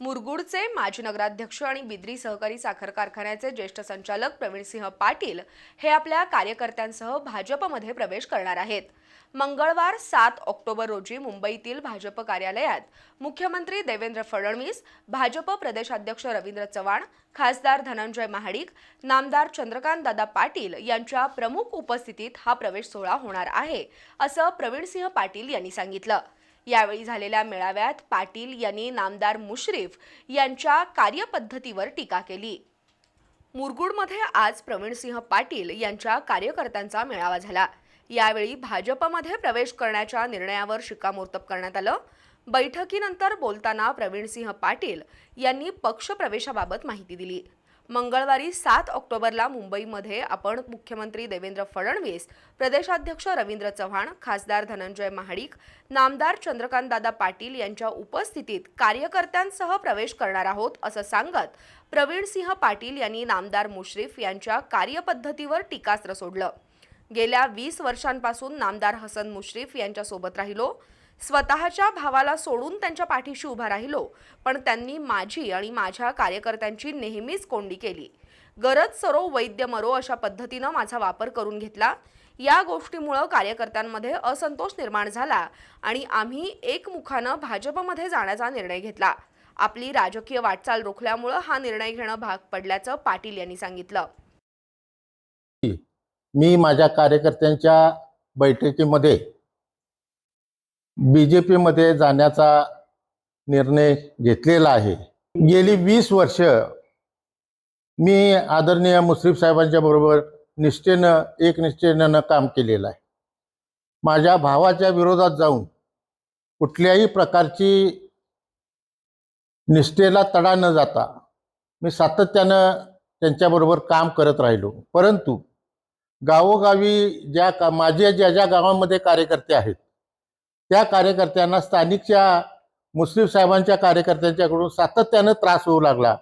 मुरगुडचे माजी नगराध्यक्ष आणि बिद्री सहकारी साखर कारखान्याचे ज्येष्ठ संचालक प्रवीणसिंह पाटील हे आपल्या कार्यकर्त्यांसह भाजपमध्ये प्रवेश करणार आहेत. मंगळवार सात ऑक्टोबर रोजी मुंबईतील भाजप कार्यालयात मुख्यमंत्री देवेंद्र फडणवीस भाजप प्रदेशाध्यक्ष रवींद्र चव्हाण खासदार धनंजय महाडिक नामदार चंद्रकांत दादा पाटील यांच्या प्रमुख उपस्थितीत हा प्रवेश सोहळा होणार आहे असं प्रवीणसिंह पाटील यांनी सांगितलं. यावेळी झालेल्या मेळाव्यात पाटील यांनी नामदार मुश्रीफ यांच्या कार्यपद्धतीवर टीका केली. मुरगुडमध्ये आज प्रवीणसिंह पाटील यांच्या कार्यकर्त्यांचा मेळावा झाला. यावेळी भाजपमध्ये प्रवेश करण्याच्या निर्णयावर शिक्कामोर्तब करण्यात आलं. बैठकीनंतर बोलताना प्रवीणसिंह पाटील यांनी पक्षप्रवेशाबाबत माहिती दिली. मंगळवारी सात ऑक्टोबरला मुंबईमध्ये आपण मुख्यमंत्री देवेंद्र फडणवीस प्रदेशाध्यक्ष रवींद्र चव्हाण खासदार धनंजय महाडिक नामदार चंद्रकांतदादा पाटील यांच्या उपस्थितीत कार्यकर्त्यांसह प्रवेश करणार आहोत असं सांगत प्रवीणसिंह पाटील यांनी नामदार मुश्रीफ यांच्या कार्यपद्धतीवर टीकास्त्र सोडलं. गेल्या वीस वर्षांपासून नामदार हसन मुश्रीफ यांच्यासोबत राहिलो. स्वतःच्या भावाला सोडून त्यांच्या पाठीशी उभा राहिलो. पण त्यांनी माझी आणि माझ्या कार्यकर्त्यांची नेहमीच कोंडी केली. गरज सरो वैद्य मरो अशा पद्धतीनं माझा वापर करून घेतला. या गोष्टीमुळं कार्यकर्त्यांमध्ये असंतोष निर्माण झाला आणि आम्ही एकमुखानं भाजपमध्ये जाण्याचा निर्णय घेतला. आपली राजकीय वाटचाल रोखल्यामुळं हा निर्णय घेणं भाग पडल्याचं पाटील यांनी सांगितलं. मी माझ्या कार्यकर्त्यांच्या बैठकीमध्ये बी जे पीमध्ये जाण्याचा निर्णय घेतलेला आहे. गेली वीस वर्ष मी आदरणीय मुश्रीफ साहेबांच्या बरोबर निष्ठेनं एकनिष्ठेनं काम केलेलं आहे. माझ्या भावाच्या विरोधात जाऊन कुठल्याही प्रकारची निष्ठेला तडा न जाता मी सातत्यानं त्यांच्याबरोबर काम करत राहिलो. परंतु गावोगावी ज्या का माझे ज्या ज्या गावामध्ये कार्यकर्ते आहेत त्या कार्यकर्त्यांना स्थानिकच्या मुस्लिम साहेबांच्या कार्यकर्त्यांच्याकडून सातत्यानं त्रास होऊ लागला.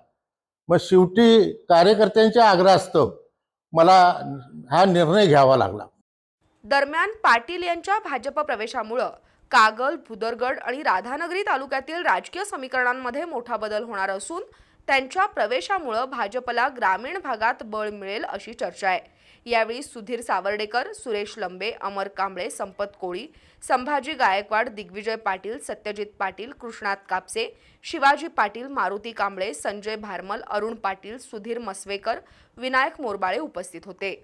मग शेवटी कार्यकर्त्यांच्या आग्रहास्तव मला हा निर्णय घ्यावा लागला. दरम्यान पाटील यांच्या भाजप प्रवेशामुळं कागल भुदरगड आणि राधानगरी तालुक्यातील राजकीय समीकरणांमध्ये मोठा बदल होणार असून त्यांच्या प्रवेशामुळं भाजपला ग्रामीण भागात बळ मिळेल अशी चर्चा आहे. यावेळी सुधीर सावर्डेकर सुरेश लंबे अमर कांबळे संपत कोळी संभाजी गायकवाड दिग्विजय पाटील सत्यजित पाटील कृष्णात कापसे शिवाजी पाटील मारुती कांबळे संजय भारमल अरुण पाटील सुधीर मसवेकर विनायक मोरबाळे उपस्थित होते.